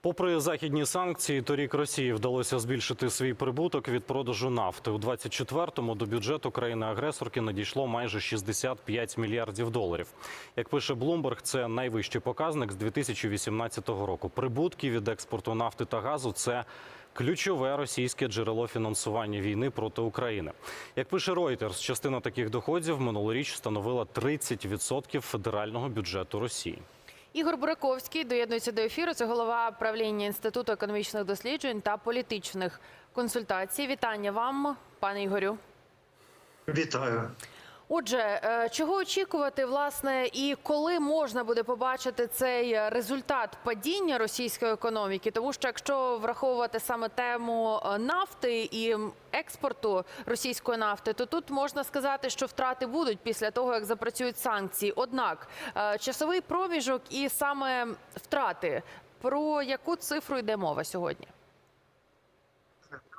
Попри західні санкції, торік Росії вдалося збільшити свій прибуток від продажу нафти. У 24-му до бюджету країни-агресорки надійшло майже 65 мільярдів доларів. Як пише Bloomberg, це найвищий показник з 2018 року. Прибутки від експорту нафти та газу це ключове російське джерело фінансування війни проти України. Як пише Reuters, частина таких доходів минулоріч становила 30% федерального бюджету Росії. Ігор Бураковський доєднується до ефіру. Це голова правління інституту економічних досліджень та політичних консультацій. Вітання вам, пане Ігорю. Вітаю. Отже, е, чого очікувати, власне, і коли можна буде побачити цей результат падіння російської економіки? Тому що якщо враховувати саме тему е, нафти і експорту російської нафти, то тут можна сказати, що втрати будуть після того, як запрацюють санкції. Однак е, часовий проміжок і саме втрати про яку цифру йде мова сьогодні?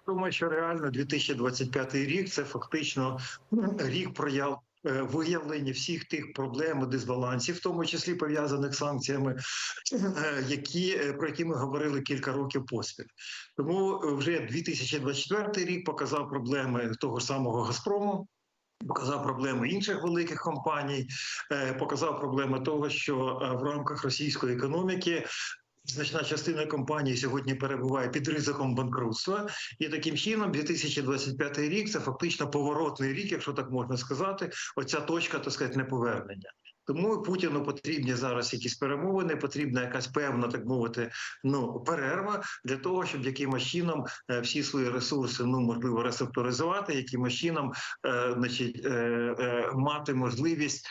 Думаю, що реально 2025 рік це фактично ну, рік прояв. е, Виявлення всіх тих проблем і дисбалансів, в тому числі пов'язаних з санкціями, е, які е, про які ми говорили кілька років поспіль. Тому вже 2024 рік показав проблеми того ж самого Газпрому. Показав проблеми інших великих компаній, показав проблеми того, що в рамках російської економіки Значна частина компаній сьогодні перебуває під ризиком банкрутства, і таким чином 2025 рік це фактично поворотний рік, якщо так можна сказати. Оця точка, так сказати, неповернення. Тому Путіну потрібні зараз якісь перемовини, потрібна якась певна, так мовити, ну перерва для того, щоб якимось чином е, всі свої ресурси ну можливо ресекторизувати, якимось чином, е, значить, е, мати можливість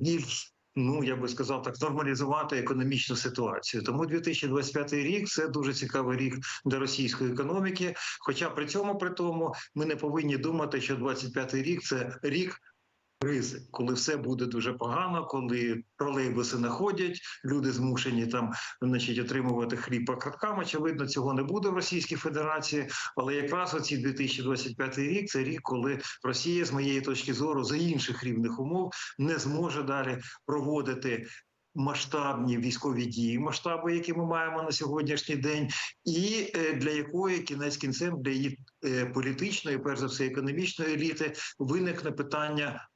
більш ну я би сказав так, нормалізувати економічну ситуацію. Тому 2025 рік це дуже цікавий рік для російської економіки. Хоча при цьому при тому ми не повинні думати, що 25 рік це рік. Кризи, коли все буде дуже погано, коли тролейбуси не ходять, люди змушені там значить, отримувати хліб по карткам. Очевидно, цього не буде в Російській Федерації. Але якраз оці 2025 рік це рік, коли Росія, з моєї точки зору, за інших рівних умов не зможе далі проводити. Масштабні військові дії, масштаби, які ми маємо на сьогоднішній день, і е, для якої кінець кінцем для її е, політичної, перш за все, економічної еліти, виникне питання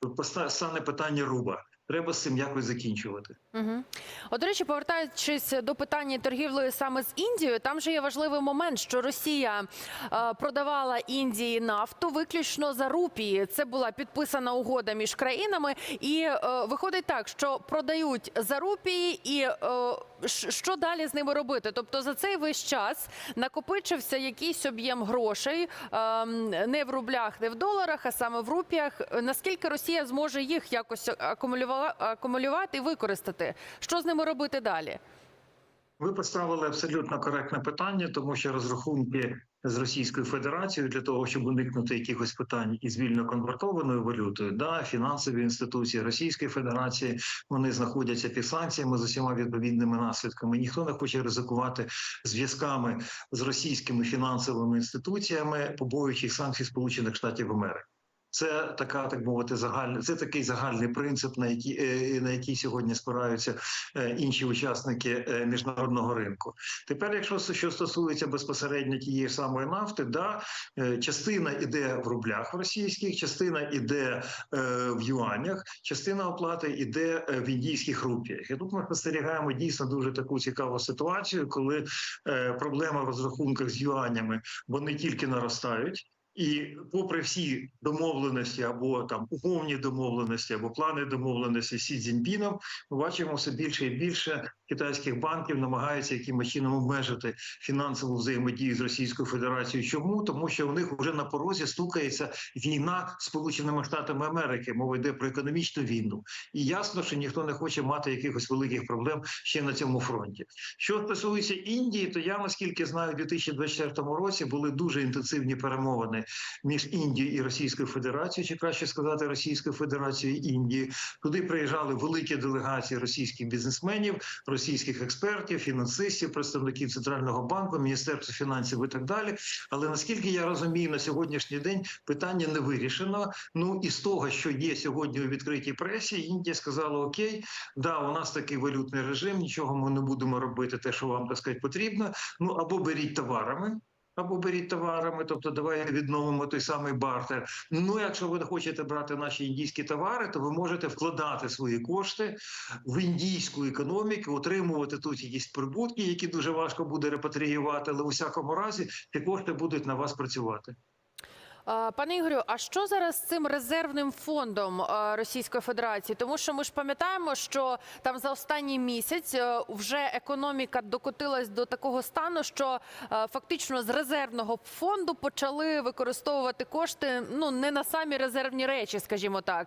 стане питання руба. Треба з цим якось закінчувати. Угу. От, до речі, повертаючись до питання торгівлею саме з Індією, там же є важливий момент, що Росія е, продавала Індії нафту виключно за рупії. Це була підписана угода між країнами, і е, виходить так, що продають за рупії, і е, що далі з ними робити? Тобто за цей весь час накопичився якийсь об'єм грошей е, не в рублях, не в доларах, а саме в рупіях. Наскільки Росія зможе їх якось акумулювати і використати? Що з ними робити далі? Ви поставили абсолютно коректне питання, тому що розрахунки з Російською Федерацією для того, щоб уникнути якихось питань із вільно конвертованою валютою, да, фінансові інституції Російської Федерації вони знаходяться під санкціями з усіма відповідними наслідками. Ніхто не хоче ризикувати зв'язками з російськими фінансовими інституціями, побоюючись санкцій Сполучених Штатів Америки. Це така, так мовити, загальна це такий загальний принцип, на який е, на який сьогодні спираються е, інші учасники е, міжнародного ринку. Тепер, якщо що стосується безпосередньо тієї самої нафти, да частина іде в рублях російських, частина іде в юанях, частина оплати іде в індійських рупіях. І тут ми спостерігаємо дійсно дуже таку цікаву ситуацію, коли проблема в розрахунках з юанями вони тільки наростають. І попри всі домовленості або там умовні домовленості, або плани домовленості Сі Цзіньпіном, ми бачимо все більше і більше китайських банків намагаються якимось чином обмежити фінансову взаємодію з Російською Федерацією. Чому тому, що в них вже на порозі стукається війна з Сполученими Штатами Америки? Мова йде про економічну війну, і ясно, що ніхто не хоче мати якихось великих проблем ще на цьому фронті. Що стосується Індії, то я наскільки знаю, у 2024 році були дуже інтенсивні перемовини між Індією і Російською Федерацією, чи краще сказати Російською Федерацією і Індією. Туди приїжджали великі делегації російських бізнесменів, російських експертів, фінансистів, представників центрального банку, міністерства фінансів і так далі. Але наскільки я розумію, на сьогоднішній день питання не вирішено. Ну і з того, що є сьогодні у відкритій пресі, Індія сказала: Окей, да, у нас такий валютний режим, нічого ми не будемо робити, те, що вам так сказати, потрібно. Ну або беріть товарами. Або беріть товарами, тобто давайте відновимо той самий бартер. Ну, якщо ви хочете брати наші індійські товари, то ви можете вкладати свої кошти в індійську економіку, отримувати тут якісь прибутки, які дуже важко буде репатріювати, але у всякому разі ці кошти будуть на вас працювати. Пане Ігорю, а що зараз з цим резервним фондом Російської Федерації? Тому що ми ж пам'ятаємо, що там за останній місяць е, вже економіка докотилась до такого стану, що е, фактично з резервного фонду почали використовувати кошти ну не на самі резервні речі, скажімо так,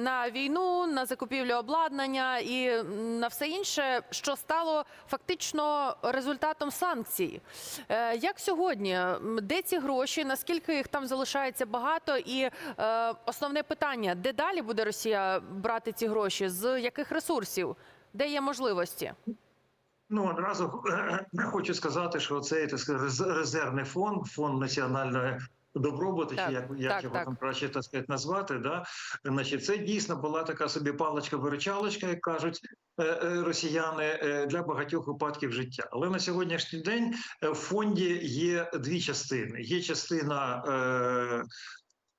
на війну, на закупівлю обладнання і на все інше, що стало фактично результатом санкцій. Е, Як сьогодні? Де ці гроші? Наскільки їх там залишається багато? І е, основне питання: де далі буде Росія брати ці гроші? З яких ресурсів? Де є можливості? Ну одразу хочу сказати, що цей так сказати, резервний фонд, фонд національної. Добробуту, Так, чи як, як так, його так. там краще так сказати, назвати, да? Значить, це дійсно була така собі паличка-виручалочка, як кажуть е, е, росіяни, е, для багатьох випадків життя. Але на сьогоднішній день в фонді є дві частини. Є частина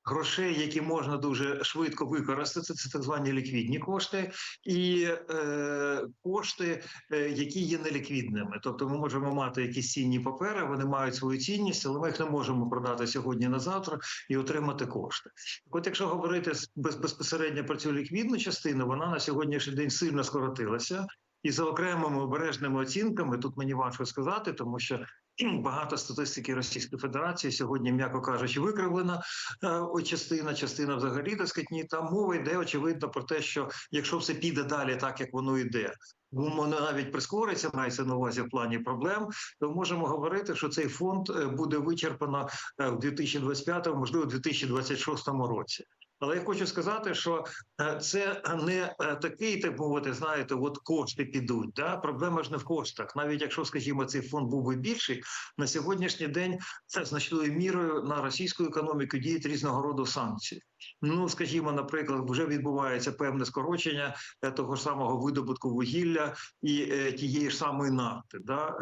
грошей, які можна дуже швидко використати, це так звані ліквідні кошти, і е, кошти, е, які є неліквідними. Тобто ми можемо мати якісь цінні папери, вони мають свою цінність, але ми їх не можемо продати сьогодні на завтра і отримати кошти. От якщо говорити безпосередньо про цю ліквідну частину, вона на сьогоднішній день сильно скоротилася. І за окремими обережними оцінками тут мені важко сказати, тому що багато статистики Російської Федерації сьогодні, м'яко кажучи, викривлена е, частина, частина взагалі так сказати, ні. Там мова йде очевидно про те, що якщо все піде далі, так як воно йде, воно навіть прискориться, мається на увазі в плані проблем, то можемо говорити, що цей фонд е, буде вичерпано е, в 2025, можливо, 2026 році. Але я хочу сказати, що е, це не е, такий, так мовити, знаєте, от кошти підуть. Да? Проблема ж не в коштах. Навіть якщо, скажімо, цей фонд був би більший, на сьогоднішній день це значною мірою на російську економіку діють різного роду санкції. Ну, скажімо, наприклад, вже відбувається певне скорочення е, того ж самого видобутку вугілля і тієї ж самої нафти. Да?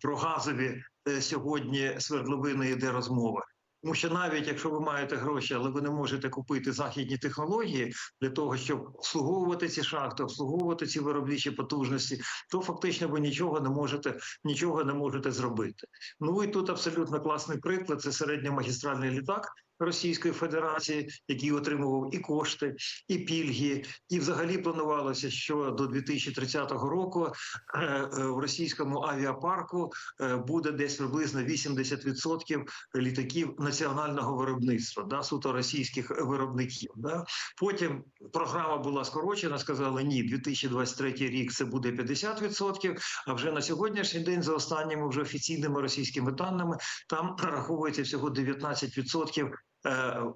Про газові сьогодні свердловини йде розмова. Тому що навіть якщо ви маєте гроші, але ви не можете купити західні технології для того, щоб обслуговувати ці шахти, обслуговувати ці виробничі потужності, то фактично ви нічого не можете нічого не можете зробити. Ну і тут абсолютно класний приклад. Це середньомагістральний літак. Російської Федерації, який отримував і кошти, і пільги, і взагалі планувалося, що до 2030 року е, е, в російському авіапарку е, буде десь приблизно 80% літаків національного виробництва, да, суто російських виробників. Да. Потім програма була скорочена, сказали ні, 2023 рік це буде 50%, А вже на сьогоднішній день, за останніми вже офіційними російськими даними, там раховується всього 19% е,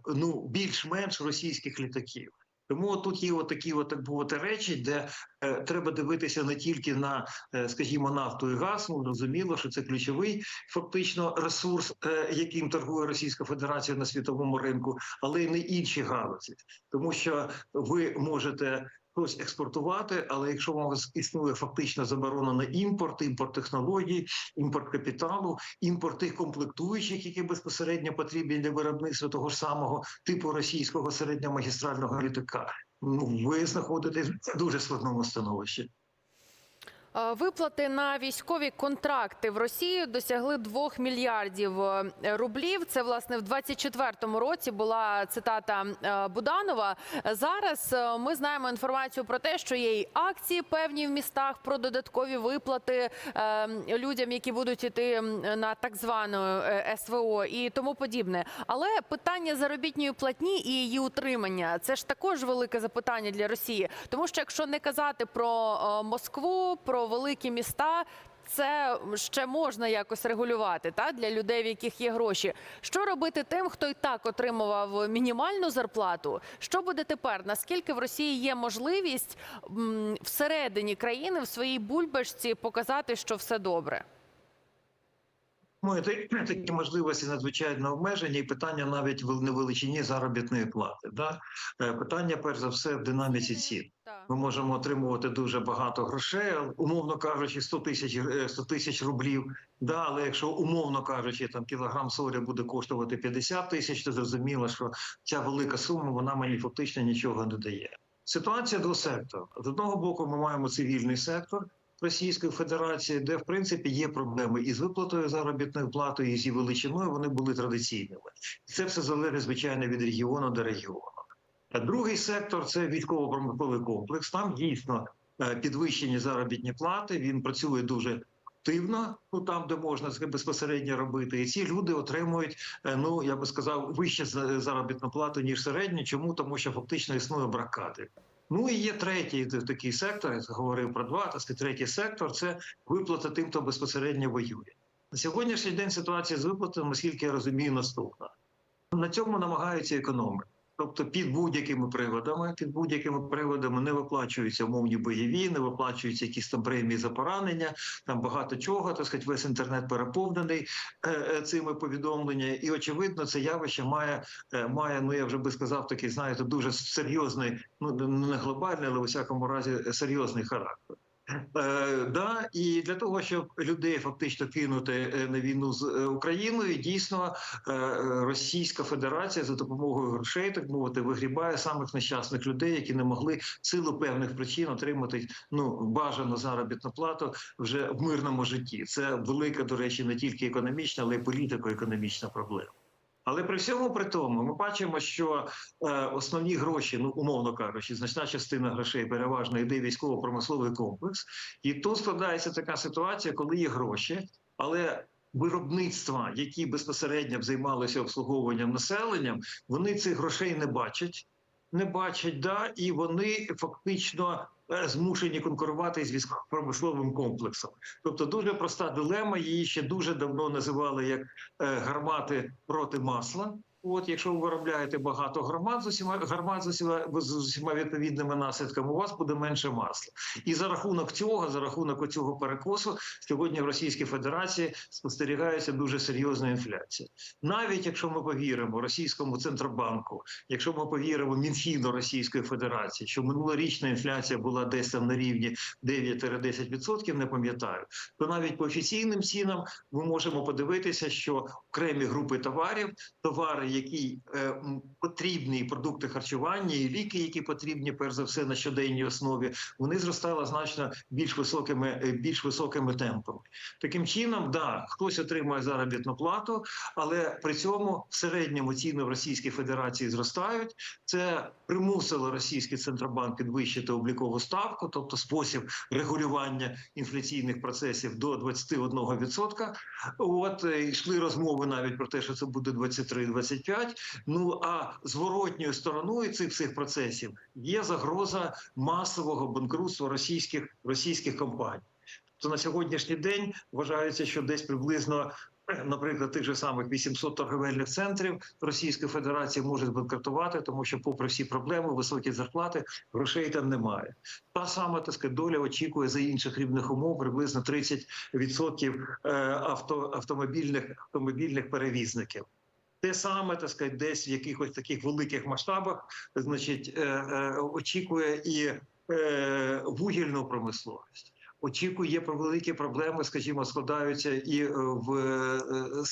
ну більш-менш російських літаків. Тому тут є отакі от, так бути речі, де е, треба дивитися не тільки на, е, скажімо, нафту і газ. Ну зрозуміло, що це ключовий фактично ресурс, е, яким торгує Російська Федерація на світовому ринку, але й не інші галузі, тому що ви можете. Щось експортувати, але якщо у вас існує фактично заборона на імпорт, імпорт технологій, імпорт капіталу, імпорт тих комплектуючих, які безпосередньо потрібні для виробництва того ж самого типу російського середньомагістрального літака, ну ви знаходитесь в дуже складному становищі. Е, Виплати на військові контракти в Росії досягли 2 мільярдів е, рублів. Це власне в 24-му році була цитата е, Буданова. Зараз ми знаємо інформацію про те, що є й акції певні в містах про додаткові виплати людям, які будуть іти на так звану СВО і тому подібне. Але питання заробітної платні і її утримання це ж також велике запитання для Росії, тому що якщо не казати про Москву, про великі міста. це ще можна якось регулювати та для людей, в яких є гроші. Що робити тим, хто і так отримував мінімальну зарплату? Що буде тепер? Наскільки в Росії є можливість всередині країни в своїй бульбашці показати, що все добре? Ну, такі можливості надзвичайно обмежені, і питання навіть в невеличині заробітної плати. Да? Е, Питання, перш за все, в динаміці цін. Ми можемо отримувати дуже багато грошей, умовно кажучи, 100 тисяч е, 100 тисяч рублів. Да, але якщо умовно кажучи, там кілограм солі буде коштувати 50 тисяч, то зрозуміло, що ця велика сума вона мені фактично нічого не дає. Ситуація двосекторна. З одного боку, ми маємо цивільний сектор. Російської Федерації, де в принципі є проблеми із виплатою заробітної плати, і з її величиною вони були традиційними. Це все залежить звичайно від регіону до регіону. А другий сектор це військово-промисловий комплекс. Там дійсно е, підвищені заробітні плати. Він працює дуже активно, ну там, де можна безпосередньо робити. І ці люди отримують, е, ну я би сказав, вище за- заробітну плату ніж середню. Чому тому, що фактично існує брак кадрів. Ну і є третій такий сектор. Я говорив про два. Так третій сектор це виплата тим, хто безпосередньо воює. На сьогоднішній день ситуація з виплатами, наскільки я розумію, наступна. На цьому намагаються економити. Тобто під будь-якими приводами, під будь-якими приводами не виплачуються умовні бойові, не виплачуються якісь там премії за поранення, там багато чого, так сказати, весь інтернет переповнений е, е, цими повідомленнями. І очевидно, це явище має, е, має, ну я вже би сказав, такий, знаєте, дуже серйозний, ну не глобальний, але в усякому разі серйозний характер. Е, да, і для того, щоб людей фактично кинути е, на війну з е, Україною, дійсно е, Російська Федерація за допомогою грошей, так мовити, вигрібає самих нещасних людей, які не могли в силу певних причин отримати ну бажану заробітну плату вже в мирному житті. Це велика, до речі, не тільки економічна, але й політико-економічна проблема. Але при всьому при тому ми бачимо, що е, основні гроші, ну умовно кажучи, значна частина грошей переважно йде військово-промисловий комплекс, і тут складається така ситуація, коли є гроші, але виробництва, які безпосередньо б займалися обслуговуванням населенням, вони цих грошей не бачать. Не бачать, да, і вони фактично е, змушені конкурувати з військово-промисловим комплексом. Тобто дуже проста дилема. Її ще дуже давно називали як е, гармати проти масла. От, якщо ви виробляєте багато гармат з усіма гармат з усіма з усіма відповідними наслідками, у вас буде менше масла. І за рахунок цього, за рахунок цього перекосу, сьогодні в Російській Федерації спостерігається дуже серйозна інфляція. Навіть якщо ми повіримо російському центробанку, якщо ми повіримо Мінфіну Російської Федерації, що минулорічна інфляція була десь там на рівні 9-10%, не пам'ятаю, то навіть по офіційним цінам ми можемо подивитися, що окремі групи товарів, товари, які е, потрібні, продукти харчування, і ліки, які потрібні, перш за все на щоденній основі, вони зростали значно більш високими, е, більш високими темпами. Таким чином, да, хтось отримує заробітну плату, але при цьому в середньому ціни в Російській Федерації зростають. Це примусило російський центробанк підвищити облікову ставку, тобто спосіб регулювання інфляційних процесів до 21%. От е, йшли розмови навіть про те, що це буде 23-25%. Ну а зворотньою стороною цих всіх процесів є загроза масового банкрутства російських російських компаній. То на сьогоднішній день вважається, що десь приблизно. Наприклад, тих же самих 800 торговельних центрів Російської Федерації можуть банкрутувати, тому що, попри всі проблеми, високі зарплати, грошей там немає. Та сама так сказати, доля очікує за інших рівних умов приблизно 30% е, авто, автомобільних автомобільних перевізників. Те саме так сказати, десь в якихось таких великих масштабах, значить, е, е, очікує і е, вугільну промисловість. Очікує про великі проблеми, скажімо, складаються і в, е,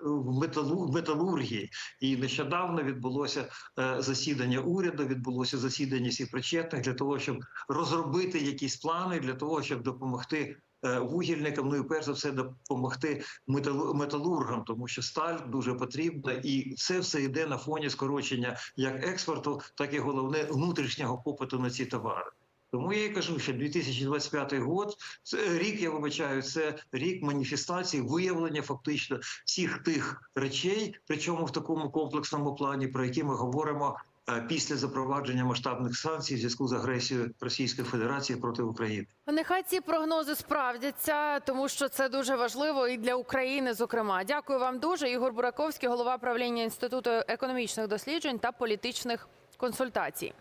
в металу, металургії. І нещодавно відбулося е, засідання уряду, відбулося засідання всіх причетних для того, щоб розробити якісь плани для того, щоб допомогти вугільникам. Ну і перш за все допомогти металу- металургам, тому що сталь дуже потрібна, і це все йде на фоні скорочення як експорту, так і головне внутрішнього попиту на ці товари. Тому я і кажу, що 2025 год це рік, я вибачаю, це рік маніфестації, виявлення фактично всіх тих речей, причому в такому комплексному плані, про які ми говоримо е, після запровадження масштабних санкцій в зв'язку з агресією Російської Федерації проти України. Нехай ці прогнози справдяться, тому що це дуже важливо і для України. Зокрема, дякую вам дуже. Ігор Бураковський, голова правління інституту економічних досліджень та політичних консультацій.